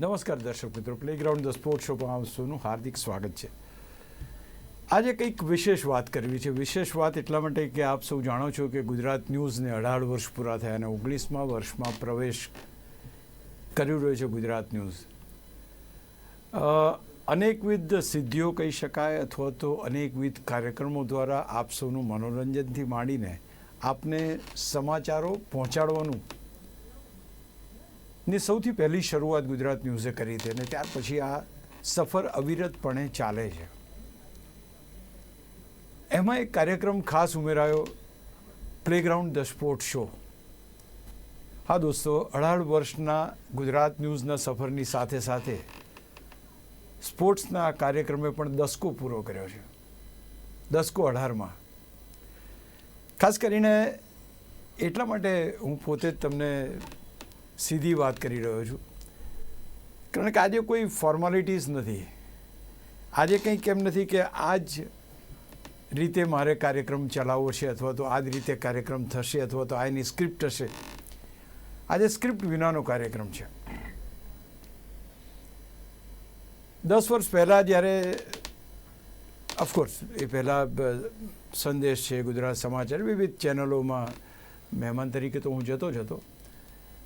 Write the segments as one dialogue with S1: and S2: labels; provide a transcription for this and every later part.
S1: નમસ્કાર દર્શક મિત્રો પ્લેગ્રાઉન્ડ ધ સ્પોર્ટ શોમાં આવશોનું હાર્દિક સ્વાગત છે. આજે કંઈક વિશેષ વાત કરવી છે. વિશેષ વાત એટલા માટે કે આપ સૌ જાણો છો કે ગુજરાત ન્યૂઝને અઢાર વર્ષ પૂરા થયા અને ઓગણીસમાં વર્ષમાં પ્રવેશ કરી રહ્યો છે ગુજરાત ન્યૂઝ. અનેકવિધ સિદ્ધિઓ કહી શકાય અથવા તો અનેકવિધ કાર્યક્રમો દ્વારા આપ સૌનું મનોરંજનથી માંડીને આપને સમાચારો પહોંચાડવાનું ની સૌથી પહેલી શરૂઆત ગુજરાત ન્યૂઝે કરી હતી અને ત્યાર પછી આ સફર અવિરતપણે ચાલે છે. એમાં એક કાર્યક્રમ ખાસ ઉમેરાયો પ્લેગ્રાઉન્ડ ધ સ્પોર્ટ શો હા દોસ્તો, અઢાર વર્ષના ગુજરાત ન્યૂઝના સફરની સાથે સાથે સ્પોર્ટ્સના કાર્યક્રમે પણ દસકો પૂરો કર્યો છે. દસકો અઢારમાં. ખાસ કરીને એટલા માટે હું પોતે જ તમને સીધી વાત કરી રહ્યો છું. કારણ કે આજે કોઈ ફોર્માલિટીઝ નથી. આજે કંઈ કેમ નથી કે આ જ રીતે મારે કાર્યક્રમ ચલાવવો છે અથવા તો આ જ રીતે કાર્યક્રમ થશે અથવા તો આ એની સ્ક્રિપ્ટ હશે. આજે સ્ક્રિપ્ટ વિનાનો કાર્યક્રમ છે. દસ વર્ષ પહેલાં જ્યારે ઓફકોર્સ એ પહેલાં સંદેશ છે ગુજરાત સમાચાર, વિવિધ ચેનલોમાં મહેમાન તરીકે તો હું જતો જ હતો.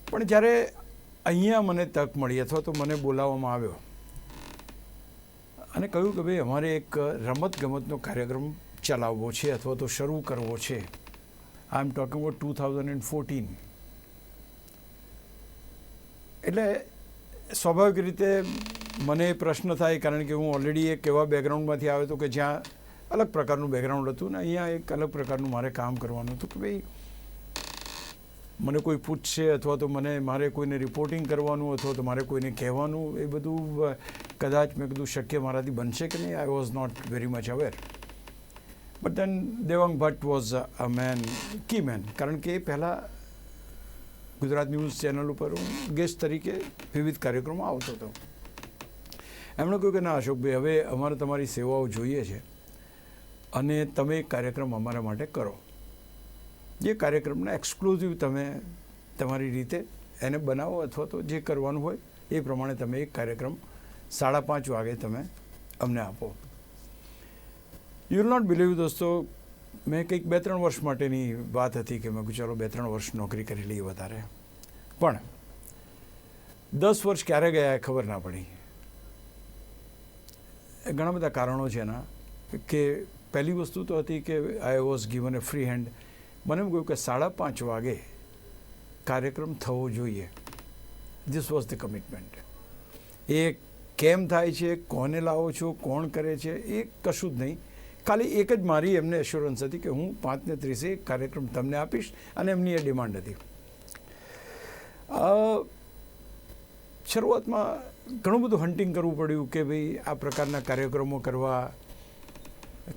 S1: પણ જ્યારે અહીંયા મને તક મળી અથવા તો મને બોલાવવામાં આવ્યો અને કહ્યું કે ભાઈ, અમારે એક રમત ગમતનો કાર્યક્રમ ચલાવવો છે અથવા તો શરૂ કરવો છે. I am talking about two thousand and fourteen એટલે સ્વાભાવિક રીતે મને એ પ્રશ્ન થાય કારણ કે હું ઓલરેડી એક એવા બેકગ્રાઉન્ડમાંથી આવ્યો હતો કે જ્યાં અલગ પ્રકારનું બેકગ્રાઉન્ડ હતું ને અહીંયા એક અલગ પ્રકારનું મારે કામ કરવાનું હતું કે ભાઈ મને કોઈ પૂછશે અથવા તો મને મારે કોઈને રિપોર્ટિંગ કરવાનું અથવા તો મારે કોઈને કહેવાનું, એ બધું કદાચ મેં કીધું શક્ય મારાથી બનશે કે નહીં I was not very much aware but then Devang Bhatt was a man key man કારણ કે એ પહેલાં ગુજરાત ન્યૂઝ ચેનલ ઉપર હું ગેસ્ટ તરીકે વિવિધ કાર્યક્રમો આવતો હતો. એમણે કહ્યું કે ના, અશોકભાઈ, હવે અમારે તમારી સેવાઓ જોઈએ છે અને તમે કાર્યક્રમ અમારા માટે કરો. જે કાર્યક્રમને એક્સક્લુઝિવ તમે તમારી રીતે એને બનાવો અથવા તો જે કરવાનું હોય, એ પ્રમાણે તમે એક કાર્યક્રમ સાડા પાંચ વાગે તમે અમને આપો. યુ વિલ નોટ બિલીવ દોસ્તો, મેં કંઈક બે ત્રણ વર્ષ માટેની વાત હતી કે મેં ચાલો, બે ત્રણ વર્ષ નોકરી કરી લઈએ વધારે. પણ દસ વર્ષ ક્યારે ગયા એ ખબર ના પડી. ઘણા બધા કારણો છે એના. કે પહેલી વસ્તુ તો હતી કે I was given a free hand મને એમ કહ્યું કે સાડા પાંચ વાગે કાર્યક્રમ થવો જોઈએ. ધીસ વોઝ ધ કમિટમેન્ટ એ કેમ થાય છે, કોને લાવો છો, કોણ કરે છે, એ કશું જ નહીં. ખાલી એક જ મારી એમને એશ્યોરન્સ હતી કે હું પાંચને ત્રીસે કાર્યક્રમ તમને આપીશ અને એમની એ ડિમાન્ડ હતી. શરૂઆતમાં ઘણું બધું હન્ટિંગ કરવું પડ્યું કે ભાઈ આ પ્રકારના કાર્યક્રમો કરવા,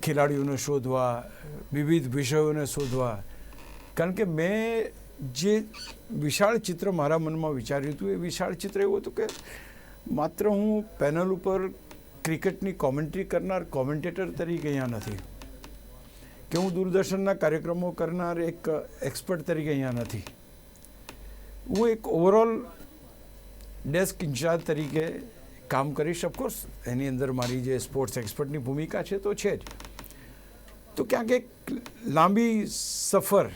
S1: ખેલાડીઓને શોધવા, વિવિધ વિષયોને શોધવા. કારણ કે મેં જે વિશાળ ચિત્ર મારા મનમાં વિચાર્યું હતું, એ વિશાળ ચિત્ર એવું હતું કે માત્ર હું પેનલ ઉપર ક્રિકેટની કોમેન્ટ્રી કરનાર કોમેન્ટેટર તરીકે અહીંયા નથી, કે હું દૂરદર્શનના કાર્યક્રમો કરનાર એક એક્સપર્ટ તરીકે અહીંયા નથી. હું એક ઓવરઓલ ડેસ્ક ઇન્ચાર્જ તરીકે કામ કરીશ. ઓફકોર્સ એની અંદર મારી જે સ્પોર્ટ્સ એક્સપર્ટની ભૂમિકા છે તો છે જ. તો ક્યાંક એક લાંબી સફર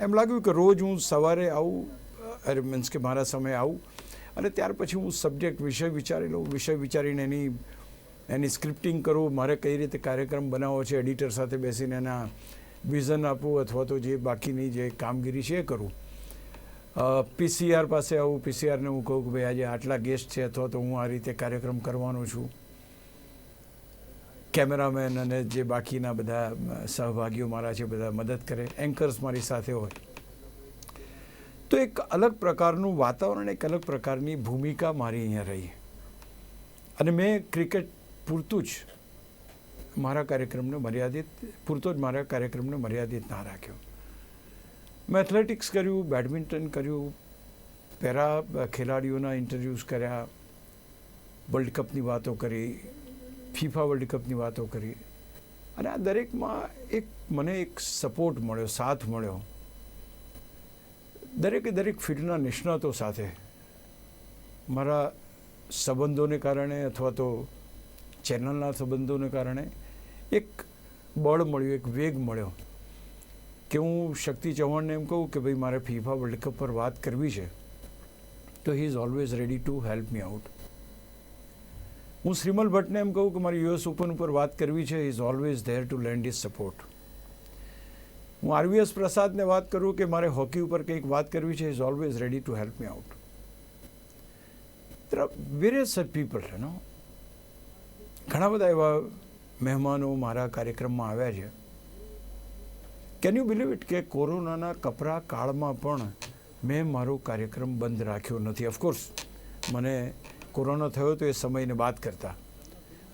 S1: એમ લાગ્યું કે રોજ હું સવારે આવું, અરે મીન્સ કે મારા સમયે આવું. અને ત્યાર પછી હું સબ્જેક્ટ વિષય વિચારી લઉં, વિષય વિચારીને એની એની સ્ક્રિપ્ટિંગ કરું, મારે કઈ રીતે કાર્યક્રમ બનાવવો છે, એડિટર સાથે બેસીને એના વિઝન આપવું અથવા તો જે બાકીની જે કામગીરી છે એ કરું. પીસીઆર પાસે આવું પીસીઆરને હું કહું કે ભાઈ આજે આટલા ગેસ્ટ છે અથવા તો હું આ રીતે કાર્યક્રમ કરવાનો છું. કેમેરામેન અને જે બાકીના બધા સહભાગીઓ મારા છે, બધા મદદ કરે એન્કર્સ મારી સાથે હોય. તો એક અલગ પ્રકારનું વાતાવરણ, એક અલગ પ્રકારની ભૂમિકા મારી અહીંયા રહી. અને મેં ક્રિકેટ પૂરતું જ મારા કાર્યક્રમને મર્યાદિત, પૂરતો જ મારા કાર્યક્રમને મર્યાદિત ના રાખ્યો. મેં એથ્લેટિક્સ કર્યું બેડમિન્ટન કર્યું, પેરા ખેલાડીઓના ઇન્ટરવ્યૂઝ કર્યા વર્લ્ડ કપની વાતો કરી ફીફા વર્લ્ડ કપની વાતો કરી. અને આ દરેકમાં એક મને એક સપોર્ટ મળ્યો, સાથ મળ્યો. દરેકે દરેક ફિલ્ડના નિષ્ણાતો સાથે મારા સંબંધોને કારણે અથવા તો ચેનલના સંબંધોને કારણે એક બળ મળ્યું, એક વેગ મળ્યો કે હું શક્તિ ચૌહાણને એમ કહું કે ભાઈ, મારે ફીફા વર્લ્ડ કપ પર વાત કરવી છે, તો he is always ready to help me out હું શ્રીમલ ભટ્ટને એમ કહું કે મારે યુએસ ઓપન ઉપર વાત કરવી છે is always there to lend his support હું આરવીએસ પ્રસાદને વાત કરું કે મારે હોકી ઉપર કંઈક વાત કરવી છે is always ready to help me out there are various people નો ઘણા બધા એવા મહેમાનો મારા કાર્યક્રમમાં આવ્યા છે. કેન યુ બિલીવ ઇટ કે કોરોનાના કપરા કાળમાં પણ મેં મારો કાર્યક્રમ બંધ રાખ્યો નથી? ઓફકોર્સ મને કોરોના થયો તો એ સમયને બાદ કરતા.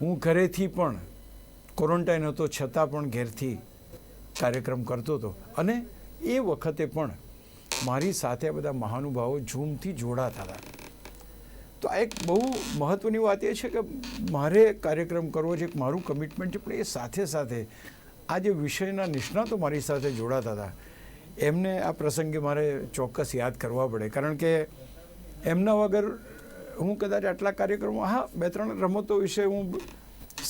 S1: હું ઘરેથી પણ ક્વોરન્ટાઇન હતો, છતાં પણ ઘેરથી કાર્યક્રમ કરતો હતો. અને એ વખતે પણ મારી સાથે આ બધા મહાનુભાવો ઝૂમથી જોડાતા હતા. તો આ એક બહુ મહત્ત્વની વાત એ છે કે મારે કાર્યક્રમ કરવો છે મારું કમિટમેન્ટ છે, પણ એ સાથે સાથે આ જે વિષયના નિષ્ણાતો મારી સાથે જોડાતા હતા. એમને આ પ્રસંગે મારે ચોક્કસ યાદ કરવા પડે. કારણ કે એમના વગર હું કદાચ આટલા કાર્યક્રમો હા, બે ત્રણ રમતો વિશે હું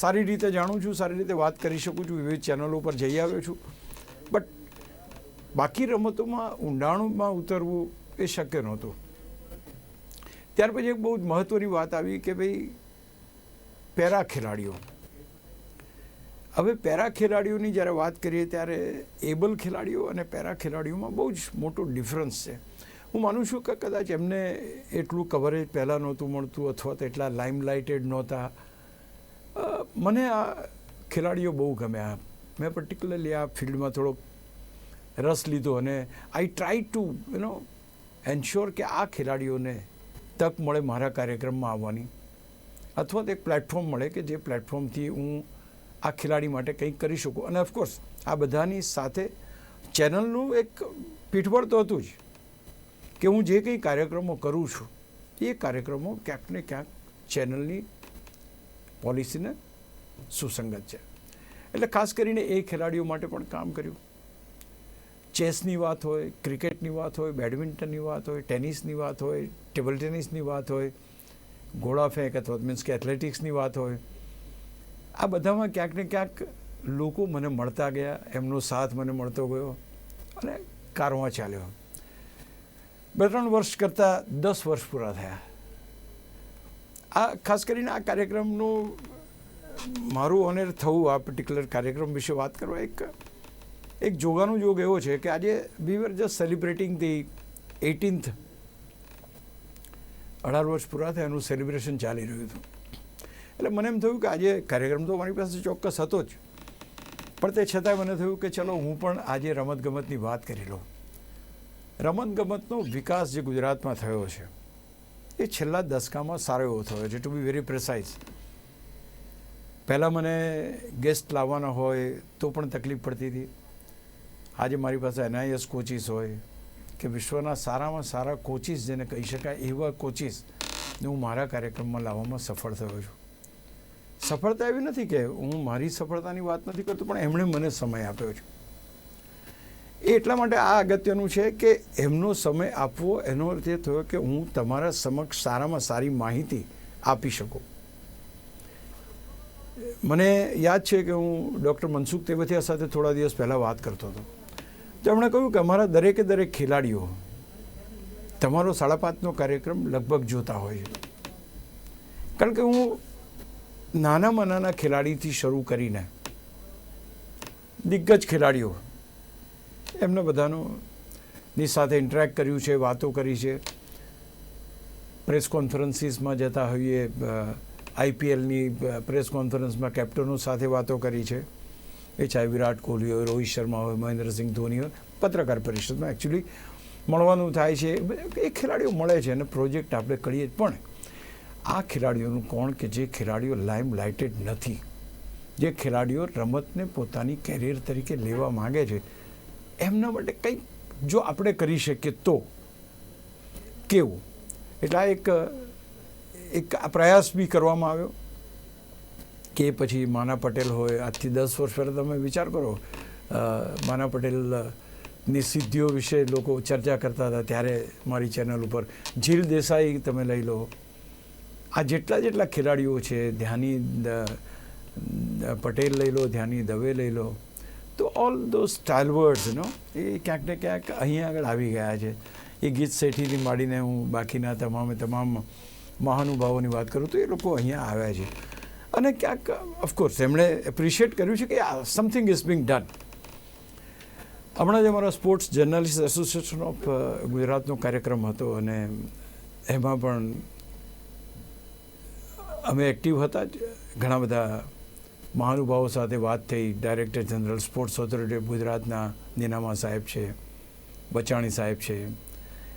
S1: સારી રીતે જાણું છું, સારી રીતે વાત કરી શકું છું, વિવિધ ચેનલો પર જઈ આવ્યો છું. બટ બાકી રમતોમાં ઊંડાણમાં ઉતરવું એ શક્ય નહોતું. ત્યાર પછી એક બહુ જ મહત્ત્વની વાત આવી કે ભાઈ પેરા ખેલાડીઓ. હવે પેરા ખેલાડીઓની જ્યારે વાત કરીએ ત્યારે એબલ ખેલાડીઓ અને પેરા ખેલાડીઓમાં બહુ જ મોટો ડિફરન્સ છે. હું માનું છું કે કદાચ એમને એટલું કવરેજ પહેલાં નહોતું મળતું અથવા તો એટલા લાઇમલાઇટેડ નહોતા. મને આ ખેલાડીઓ બહુ ગમ્યા મેં પર્ટિક્યુલરલી આ ફિલ્ડમાં થોડો રસ લીધો અને I try to you know ensure કે આ ખેલાડીઓને તક મળે મારા કાર્યક્રમમાં આવવાની. અથવા તો એક પ્લેટફોર્મ મળે કે જે પ્લેટફોર્મથી હું આ ખેલાડી માટે કંઈક કરી શકું. અને ઓફકોર્સ આ બધાની સાથે ચેનલનું એક પીઠબળ તો હતું જ. કે હું જે કંઈ કાર્યક્રમો કરું છું, એ કાર્યક્રમો ક્યાંક ને ક્યાંક ચેનલની પોલિસીને સુસંગત છે. એટલે ખાસ કરીને એ ખેલાડીઓ માટે પણ કામ કર્યું. ચેસની વાત હોય, ક્રિકેટની વાત હોય, બેડમિન્ટનની વાત હોય, ટેનિસની વાત હોય, ટેબલ ટેનિસની વાત હોય ઘોડા ફેંક અથવા મીન્સ કે એથ્લેટિક્સની વાત હોય, આ બધામાં ક્યાંક ને ક્યાંક લોકો મને મળતા ગયા, એમનો સાથ મને મળતો ગયો અને કારવા ચાલ્યો. બે ત્રણ વર્ષ કરતાં દસ વર્ષ પૂરા થયા. આ ખાસ કરીને આ કાર્યક્રમનું મારું ઓનર થવું, આ પર્ટિક્યુલર કાર્યક્રમ વિશે વાત કરવા એક એક જોગાનો જોગ એવો છે કે આજે we were just celebrating the eighteenth અઢાર વર્ષ પૂરા થયા એનું સેલિબ્રેશન ચાલી રહ્યું હતું. એટલે મને એમ થયું કે આજે કાર્યક્રમ તો મારી પાસે ચોક્કસ હતો જ. પણ તે છતાંય મને થયું કે ચલો હું પણ આજે રમતગમતની વાત કરી લઉં. રમતગમતનો વિકાસ જે ગુજરાતમાં થયો છે, એ છેલ્લા દસકામાં સારો એવો થયો છે ટુ બી વેરી પ્રિસાઇઝ પહેલાં મને ગેસ્ટ લાવવાના હોય તો પણ તકલીફ પડતી હતી. આજે મારી પાસે એનઆઈએસ કોચિસ હોય કે વિશ્વના સારામાં સારા કોચિસ જેને કહી શકાય, એવા કોચિસ હું મારા કાર્યક્રમમાં લાવવામાં સફળ થયો છું. સફળતા એવી નથી કે હું મારી સફળતાની વાત નથી કરતો, પણ એમણે મને સમય આપ્યો છે. એ એટલા માટે આ અગત્યનું છે કે એમનો સમય આપવો, એનો અર્થ એ થયો કે હું તમારા સમક્ષ સારામાં સારી માહિતી આપી શકું. મને યાદ છે કે હું ડૉક્ટર મનસુખ તેવથિયા સાથે થોડા દિવસ પહેલાં વાત કરતો હતો. તેમણે કહ્યું કે અમારા દરેકે દરેક ખેલાડીઓ તમારો સાડા પાંચનો કાર્યક્રમ લગભગ જોતા હોય છે. કારણ કે હું નાનામાં નાના ખેલાડીથી શરૂ કરીને દિગ્ગજ ખેલાડીઓ એમને બધાનો સાથે ઇન્ટરેક્ટ કર્યું છે, વાતો કરી છે. પ્રેસ કોન્ફરન્સીસમાં જતા હોઈએ આઈપીએલની પ્રેસ કોન્ફરન્સમાં કેપ્ટનો સાથે વાતો કરી છે. એ ચાહે વિરાટ કોહલી હોય, રોહિત શર્મા હોય, મહેન્દ્રસિંહ ધોની હોય, પત્રકાર પરિષદમાં એકચ્યુઅલી મળવાનું થાય છે. એ ખેલાડીઓ મળે છે અને પ્રોજેક્ટ આપણે કરીએ પણ આ ખેલાડીઓનું કોણ કે જે ખેલાડીઓ લાઈમ લાઇટેડ નથી? જે ખેલાડીઓ રમતને પોતાની કેરિયર તરીકે લેવા માગે છે. એમના માટે કંઈક જો આપણે કરી શકીએ તો. કેવું? એટલે આ એક એક આ પ્રયાસ બી કરવામાં આવ્યો. કે પછી માના પટેલ હોય, આજથી દસ વર્ષ પહેલાં તમે વિચાર કરો માના પટેલની સિદ્ધિઓ વિશે લોકો ચર્ચા કરતા હતા ત્યારે મારી ચેનલ ઉપર. જીલ દેસાઈ તમે લઈ લો. આ જેટલા જેટલા ખેલાડીઓ છે, ધ્યાની પટેલ લઈ લો, ધ્યાની દવે લઈ લો. તો ઓલ ધોઝ સ્ટાઇલવર્ડ્સ નો એ ક્યાંક ને ક્યાંક અહીંયા આગળ આવી ગયા છે. એ ગીત શેઠીથી માંડીને હું બાકીના તમામે તમામ મહાનુભાવોની વાત કરું તો એ લોકો અહીંયા આવ્યા છે. અને ક્યાંક ઓફકોર્સ એમણે એપ્રિશિએટ કર્યું છે કે આ સમથિંગ ઇઝ બિંગ ડન હમણાં જ અમારો સ્પોર્ટ્સ જર્નલિસ્ટ એસોસિએશન ઓફ ગુજરાતનો કાર્યક્રમ હતો અને એમાં પણ અમે એક્ટિવ હતા જ. ઘણા બધા મહાનુભાવો સાથે વાત થઈ. ડાયરેક્ટર જનરલ સ્પોર્ટ્સ ઓથોરિટી ગુજરાતના નિનામા સાહેબ છે, બચાણી સાહેબ છે.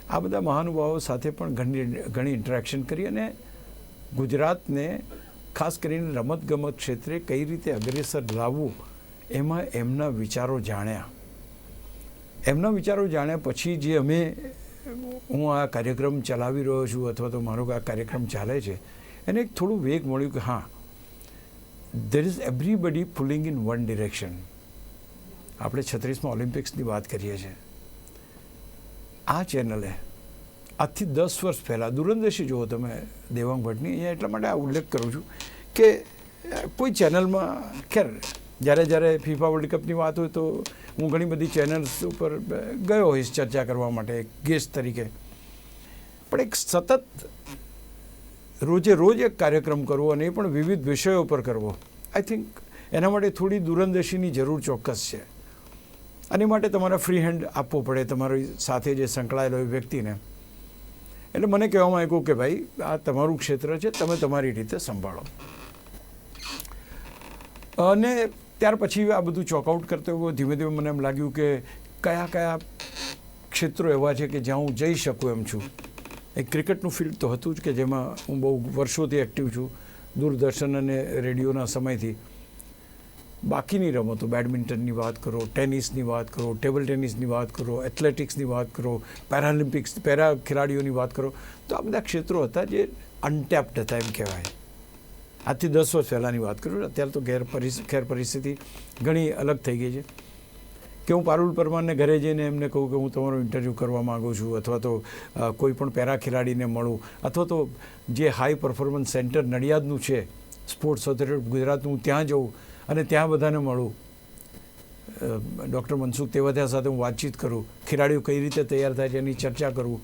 S1: આ બધા મહાનુભાવો સાથે પણ ઘણી ઘણી ઇન્ટરેક્શન કરી અને ગુજરાતને ખાસ કરીને રમતગમત ક્ષેત્રે કઈ રીતે અગ્રેસર લાવવું, એમાં એમના વિચારો જાણ્યા. એમના વિચારો જાણ્યા પછી જે અમે, હું આ કાર્યક્રમ ચલાવી રહ્યો છું અથવા તો મારો આ કાર્યક્રમ ચાલે છે, એને એક થોડું વેગ મળ્યું કે હા there is everybody pulling in one direction આપણે છત્રીસમાં ઓલિમ્પિક્સની વાત કરીએ છીએ. આ ચેનલે આજથી દસ વર્ષ પહેલાં, દૂરંદેશી જુઓ તમે, દેવાંગ ભટ્ટની, અહીંયા એટલા માટે આ ઉલ્લેખ કરું છું કે કોઈ ચેનલમાં ખેર, જ્યારે જ્યારે ફીફા વર્લ્ડ કપની વાત હોય તો હું ઘણી બધી ચેનલ્સ ઉપર ગયો હોઈશ ચર્ચા કરવા માટે ગેસ્ટ તરીકે. પણ એક સતત રોજે રોજ એક કાર્યક્રમ કરવો અને એ પણ વિવિધ વિષયો પર કરવો. આઈ થિંક એના માટે થોડી દૂરંદેશીની જરૂર ચોક્કસ છે. આની માટે તમારે ફ્રી હેન્ડ આપવો પડે તમારી સાથે જે સંકળાયેલો એ વ્યક્તિને. એટલે મને કહેવામાં આવ્યું કે ભાઈ, આ તમારું ક્ષેત્ર છે, તમે તમારી રીતે સંભાળો. અને ત્યાર પછી આ બધું ચોકઆઉટ કરતો હોય ધીમે ધીમે મને એમ લાગ્યું કે કયા કયા ક્ષેત્રો એવા છે કે જ્યાં હું જઈ શકું એમ છું. એક ક્રિકેટનું ફિલ્ડ તો હતું જ કે જેમાં હું બહુ વર્ષોથી એક્ટિવ છું, દૂરદર્શન અને રેડિયોના સમયથી. બાકીની રમતો, બેડમિન્ટનની વાત કરો, ટેનિસની વાત કરો, ટેબલ ટેનિસની વાત કરો, એથ્લેટિક્સની વાત કરો, પેરાલિમ્પિક્સ, પેરા ખેલાડીઓની વાત કરો, તો આ બધા ક્ષેત્રો હતા જે અનટેપ્ડ હતા એમ કહેવાય. આજથી દસ વર્ષ પહેલાંની વાત કરું અત્યારે તો ગેર પરિસ્થિતિ ઘણી અલગ થઈ ગઈ છે. કે હું પારુલ પરમારને ઘરે જઈને એમને કહું કે હું તમારો ઇન્ટરવ્યૂ કરવા માગું છું અથવા તો કોઈ પણ પેરા ખેલાડીને મળું અથવા તો જે હાઈ પરફોર્મન્સ સેન્ટર નડિયાદનું છે, સ્પોર્ટ્સ ઓથોરિટી ગુજરાતનું ત્યાં જઉં અને ત્યાં બધાને મળું. ડૉક્ટર મનસુખ તેવધિયા સાથે હું વાતચીત કરું, ખેલાડીઓ કઈ રીતે તૈયાર થાય છે એની ચર્ચા કરું.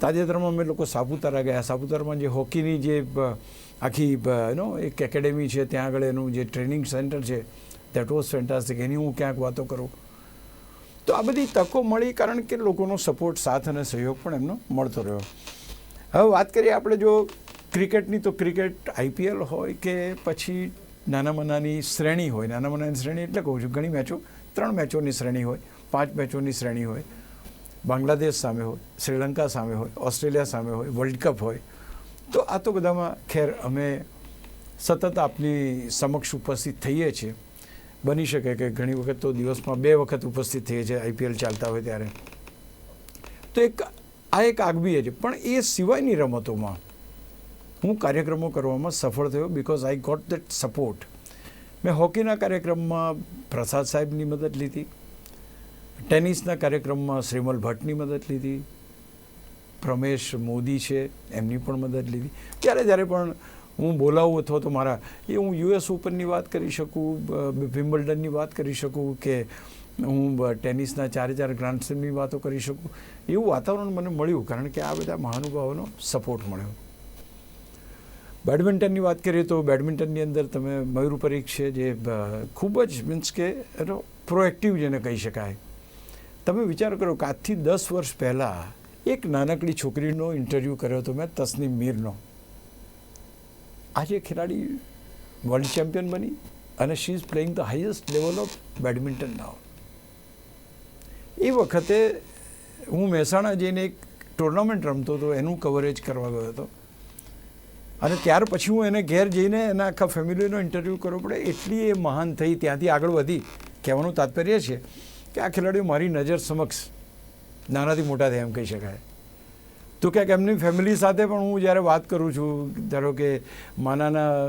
S1: તાજેતરમાં અમે લોકો સાપુતારા ગયા. સાપુતારામાં જે હોકીની જે આખી એનો એક એકેડેમી છે, ત્યાં આગળ એનું જે ટ્રેનિંગ સેન્ટર છે દેટ વોઝ ફેન્ટાસ્ટિક એની હું ક્યાંક વાતો કરું. તો આ બધી તકો મળી કારણ કે લોકોનો સપોર્ટ સાથ અને સહયોગ પણ એમનો મળતો રહ્યો. હવે વાત કરીએ આપણે જો ક્રિકેટની, તો ક્રિકેટ આઈપીએલ હોય કે પછી નાનામાં નાની શ્રેણી હોય. નાનામાં નાની શ્રેણી એટલે કહું છું, ઘણી મેચો, ત્રણ મેચોની શ્રેણી હોય, પાંચ મેચોની શ્રેણી હોય. બાંગ્લાદેશ સામે હોય, શ્રીલંકા સામે હોય, ઓસ્ટ્રેલિયા સામે હોય વર્લ્ડ કપ હોય. તો આ તો બધામાં, ખેર, અમે સતત આપની સમક્ષ ઉપસ્થિત થઈએ છીએ. બની શકે કે ઘણી વખત તો દિવસમાં બે વખત ઉપસ્થિત થઈએ છીએ આઈપીએલ ચાલતા હોય ત્યારે. તો એક, આ એક આગવી છે. પણ એ સિવાયની રમતોમાં હું કાર્યક્રમો કરવામાં સફળ થયો because I got that support મેં હોકીના કાર્યક્રમમાં પ્રસાદ સાહેબની મદદ લીધી. ટેનિસના કાર્યક્રમમાં શ્રીમલ ભટ્ટની મદદ લીધી. પ્રમેશ મોદી છે, એમની પણ મદદ લીધી. ક્યારે જ્યારે પણ હું બોલાવું અથવા તો મારા એ હું યુએસ ઓપનની વાત કરી શકું વિમ્બલ્ડનની વાત કરી શકું કે હું ટેનિસના ચારે ચાર ગ્રાન્ડ સ્લેમની વાતો કરી શકું. એવું વાતાવરણ મને મળ્યું કારણ કે આ બધા મહાનુભાવોનો સપોર્ટ મળ્યો. બેડમિન્ટનની વાત કરીએ તો બેડમિન્ટનની અંદર તમે મયુર પરીખ છે જે ખૂબ જ મીન્સ કે એનો પ્રોએક્ટિવ જેને કહી શકાય. તમે વિચાર કરો કે આજથી દસ વર્ષ પહેલાં એક નાનકડી છોકરીનો ઇન્ટરવ્યૂ કર્યો હતો મેં તસનીમ મીરનો. આજે ખેલાડી વર્લ્ડ ચેમ્પિયન બની અને she is playing the highest level of badminton now એ વખતે હું મહેસાણા જઈને એક ટુર્નામેન્ટ રમતો હતો, એનું કવરેજ કરવા ગયો હતો. અને ત્યાર પછી હું એને ઘેર જઈને એના આખા ફેમિલીનો ઇન્ટરવ્યૂ કરવો પડે. એટલી એ મહાન થઈ, ત્યાંથી આગળ વધી. કહેવાનું તાત્પર્ય છે કે આ ખેલાડીઓ મારી નજર સમક્ષ નાનાથી મોટા થયા એમ કહી શકાય. તો ક્યાંક એમની ફેમિલી સાથે પણ હું જ્યારે વાત કરું છું, ધારો કે માનાના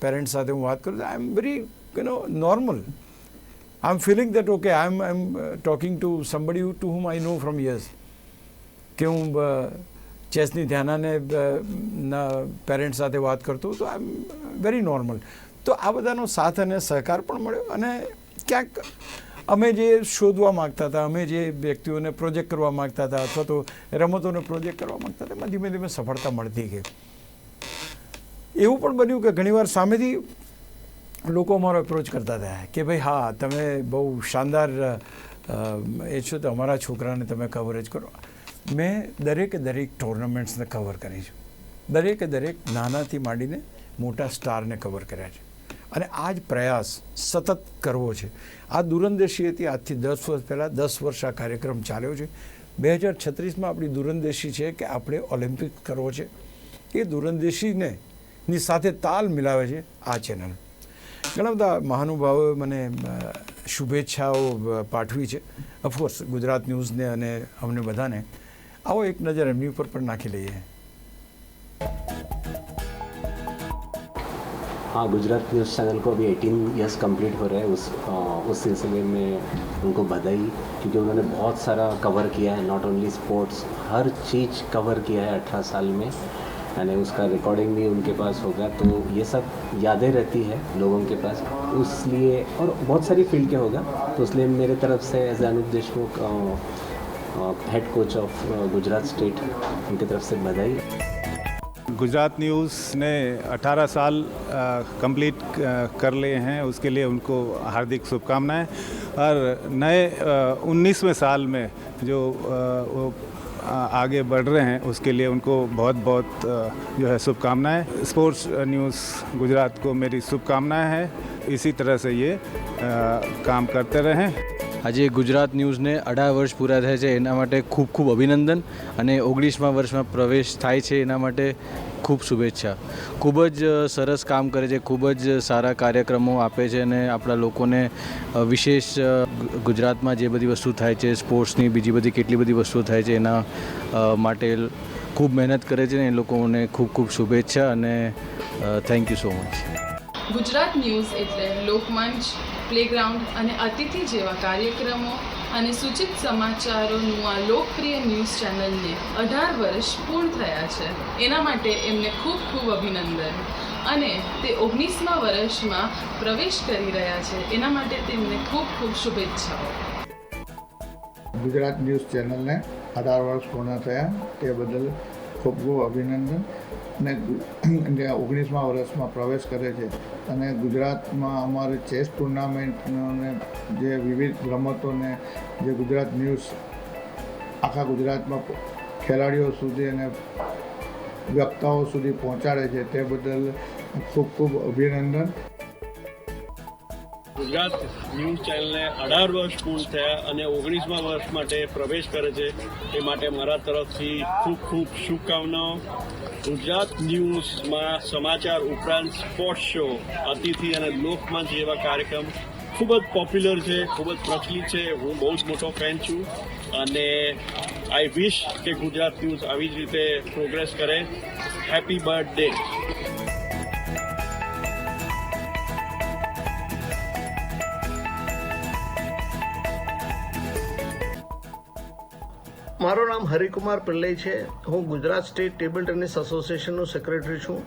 S1: પેરેન્ટ્સ સાથે હું વાત કરું I am very you know normal I am feeling that okay I am I am talking to somebody to whom I know from years કે હું ચેસની ધ્યાનાને પેરેન્ટ્સ સાથે વાત કરતો તો આઈ વેરી નોર્મલ તો આ બધાનો સાથ અને સહકાર પણ મળ્યો અને ક્યાંક અમે જે શોધવા માગતા હતા, અમે જે વ્યક્તિઓને પ્રોજેક્ટ કરવા માગતા હતા અથવા તો રમતોને પ્રોજેક્ટ કરવા માગતા હતા, એમાં ધીમે ધીમે સફળતા મળતી ગઈ. એવું પણ બન્યું કે ઘણીવાર સામેથી લોકો અમારો એપ્રોચ કરતા હતા કે ભાઈ, હા, તમે બહુ શાનદાર એ છો તો અમારા છોકરાને તમે કવરેજ કરો. મેં દરેકે દરેક ટુર્નામેન્ટ્સને કવર કરી છે. દરેકે દરેક નાનાથી માંડીને મોટા સ્ટારને કવર કર્યા છે. અને આ જ પ્રયાસ સતત કરવો છે. આ દૂરંદેશી હતી. આજથી દસ વર્ષ પહેલાં દસ વર્ષ આ કાર્યક્રમ ચાલ્યો છે. બે હજાર છત્રીસમાં આપણી દૂરંદેશી છે કે આપણે ઓલિમ્પિક કરવો છે. એ દૂરંદેશીને ની સાથે તાલ મિલાવે છે આ ચેનલ. ઘણા બધા મહાનુભાવોએ મને શુભેચ્છાઓ પાઠવી છે. ઓફકોર્સ ગુજરાત ન્યૂઝને અને અમને બધાને. આવો એક નજર એમની ઉપર પણ નાખી લઈએ.
S2: हाँ गुजरात न्यूज़ चैनल को अभी 18 इयर्स कंप्लीट हो रहे हैं। उस अ, उस सिलसिले में उनको बधाई क्योंकि उन्होंने बहुत सारा कवर किया है नॉट ओनली स्पोर्ट्स हर चीज़ कवर किया है 18 साल में। यानी उसका रिकॉर्डिंग भी उनके पास होगा तो ये सब यादें रहती है लोगों के पास। इसलिए और बहुत सारी फ़ील्ड के होगा। तो इसलिए मेरे तरफ़ से as Anup Deshmukh head coach of Gujarat state उनकी तरफ़ से बधाई।
S3: गुजरात न्यूज़ ने 18 साल कंप्लीट कर लिए हैं उसके लिए उनको हार्दिक शुभकामनाएं और नए उन्नीसवें साल में जो अ, वो अ, आगे बढ़ रहे हैं उसके लिए उनको बहुत बहुत अ, जो है शुभकामनाएं स्पोर्ट्स न्यूज़ गुजरात को मेरी शुभकामनाएं हैं इसी तरह से ये अ, काम करते रहें
S4: આજે ગુજરાત ન્યૂઝને અઢાર વર્ષ પૂરા થયા છે એના માટે ખૂબ ખૂબ અભિનંદન અને ઓગણીસમા વર્ષમાં પ્રવેશ થાય છે એના માટે ખૂબ શુભેચ્છા. ખૂબ જ સરસ કામ કરે છે, ખૂબ જ સારા કાર્યક્રમો આપે છે અને આપણા લોકોને વિશેષ ગુજરાતમાં જે બધી વસ્તુ થાય છે, સ્પોર્ટ્સની બીજી બધી કેટલી બધી વસ્તુઓ થાય છે, એના માટે ખૂબ મહેનત કરે છે ને એ લોકોને ખૂબ ખૂબ શુભેચ્છા અને thank you so much
S5: Gujarat news એટલે લોકમંચ, પ્લેગ્રાઉન્ડ અને અતિથિ જેવા કાર્યક્રમો અને સૂચિત સમાચારોનું આ લોકપ્રિય ન્યૂઝ ચેનલને અઢાર વર્ષ પૂર્ણ થયા છે. એના માટે એમને ખૂબ ખૂબ અભિનંદન. અને તે ઓગણીસમા વર્ષમાં પ્રવેશ કરી રહ્યા છે. એના માટે તેમને ખૂબ ખૂબ શુભેચ્છાઓ.
S6: ગુજરાત ન્યૂઝ ચેનલને અઢાર વર્ષ પૂર્ણ થયા. તે બદલ ખૂબ ખૂબ અભિનંદન. ગુ- જે ઓગણીસમા વર્ષમાં પ્રવેશ કરે છે. અને ગુજરાતમાં અમારે ચેસ ટુર્નામેન્ટને જે વિવિધ રમતોને, જે ગુજરાત ન્યૂઝ, આખા ગુજરાતમાં ખેલાડીઓ સુધી અને વ્યક્તાઓ સુધી પહોંચાડે છે તે બદલ ખૂબ ખૂબ અભિનંદન.
S7: ગુજરાત ન્યૂઝ ચેનલને અઢાર વર્ષ પૂર્ણ થયા અને ઓગણીસમા વર્ષ માટે પ્રવેશ કરે છે. એ માટે મારા તરફથી ખૂબ ખૂબ શુભકામનાઓ. ગુજરાત ન્યૂઝમાં સમાચાર ઉપરાંત સ્પોર્ટ્સ શો અતિથિ અને લોકમંચ જેવા કાર્યક્રમ ખૂબ જ પોપ્યુલર છે, ખૂબ જ પ્રચલિત છે. હું બહુ જ મોટો ફેન છું અને આઈ વિશ કે ગુજરાત ન્યૂઝ આવી જ રીતે પ્રોગ્રેસ કરે. હેપી બર્થડે
S8: મારું નામ હરિકુમાર પિલ્લે છે. હું ગુજરાત સ્ટેટ ટેબલ ટેનિસ એસોસિએશનનો સેક્રેટરી છું.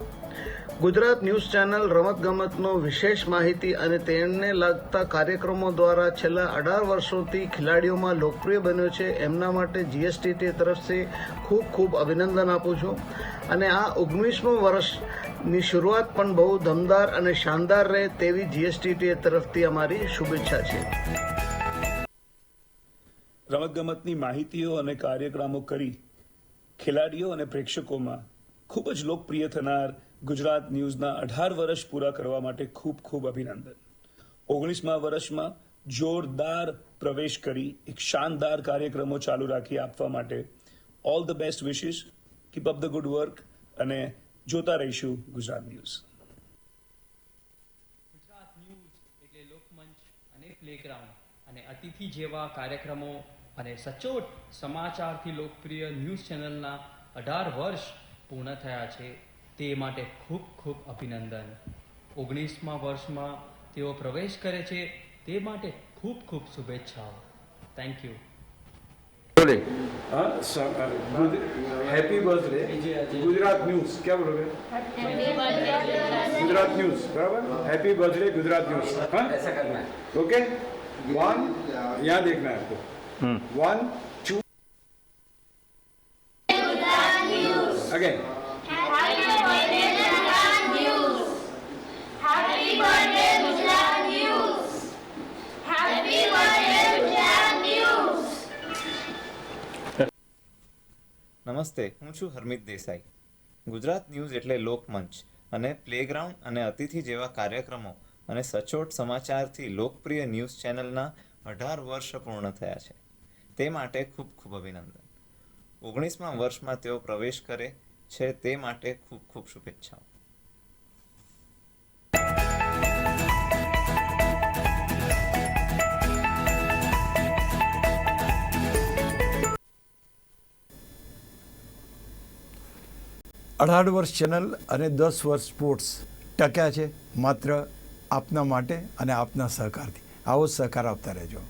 S8: ગુજરાત ન્યૂઝ ચેનલ રમતગમતનો વિશેષ માહિતી અને તેમને લગતા કાર્યક્રમો દ્વારા છેલ્લા અઢાર વર્ષોથી ખેલાડીઓમાં લોકપ્રિય બન્યો છે. એમના માટે જીએસટીટી તરફથી ખૂબ ખૂબ અભિનંદન આપું છું. અને આ ઓગણીસમું વર્ષની શરૂઆત પણ બહુ દમદાર અને શાનદાર રહે તેવી જીએસટીટી તરફથી અમારી શુભેચ્છા છે.
S9: રમતગમતની માહિતીઓ અને કાર્યક્રમો કરી ખેલાડીઓ અને પ્રેક્ષકોમાં ખૂબ જ લોકપ્રિય થનાર ગુજરાત ન્યૂઝના અઢાર વર્ષ પૂરા કરવા માટે ખૂબ ખૂબ અભિનંદન. ઓગણીસમા વર્ષમાં જોરદાર પ્રવેશ કરી એક શાનદાર કાર્યક્રમો ચાલુ રાખી આપવા માટે all the best wishes keep up the good work અને જોતા રહીશું ગુજરાત ન્યૂઝ.
S10: ગુજરાત ન્યૂઝ એટલે લોકમંચ અને પ્લેગ્રાઉન્ડ અને અતિથિ જેવા કાર્યક્રમો અને સચોટ સમાચારથી લોકપ્રિય ન્યૂઝ ચેનલના અઢાર વર્ષ પૂર્ણ થયા છે તે માટે ખૂબ ખૂબ અભિનંદન ઓગણીસમા વર્ષમાં તેઓ પ્રવેશ કરે છે તે માટે ખૂબ ખૂબ શુભેચ્છાઓ thank you
S1: happy birthday Gujarat news क्या बोलोगे गुजरात न्यूज़ बराबर हैप्पी बर्थडे गुजरात न्यूज़ हाँ
S2: ऐसा करना है
S1: ओके वन यहाँ देखना है आपको One, two. Again.
S11: નમસ્તે હું છું હરમિત દેસાઈ ગુજરાત ન્યૂઝ એટલે લોકમંચ અને પ્લેગ્રાઉન્ડ અને અતિથિ જેવા કાર્યક્રમો અને સચોટ સમાચારથી લોકપ્રિય ન્યૂઝ ચેનલના અઢાર વર્ષ પૂર્ણ થયા છે તે માટે ખૂબ ખૂબ અભિનંદન. ઓગણીસમાં વર્ષમાં તેઓ પ્રવેશ કરે છે તે માટે ખૂબ ખૂબ શુભેચ્છાઓ.
S1: અઢાર વર્ષ ચેનલ અને દસ વર્ષ સ્પોર્ટ્સ ટક્યા છે માત્ર આપના માટે અને આપના સહકારથી. આવો સહકાર આપતા રહેજો.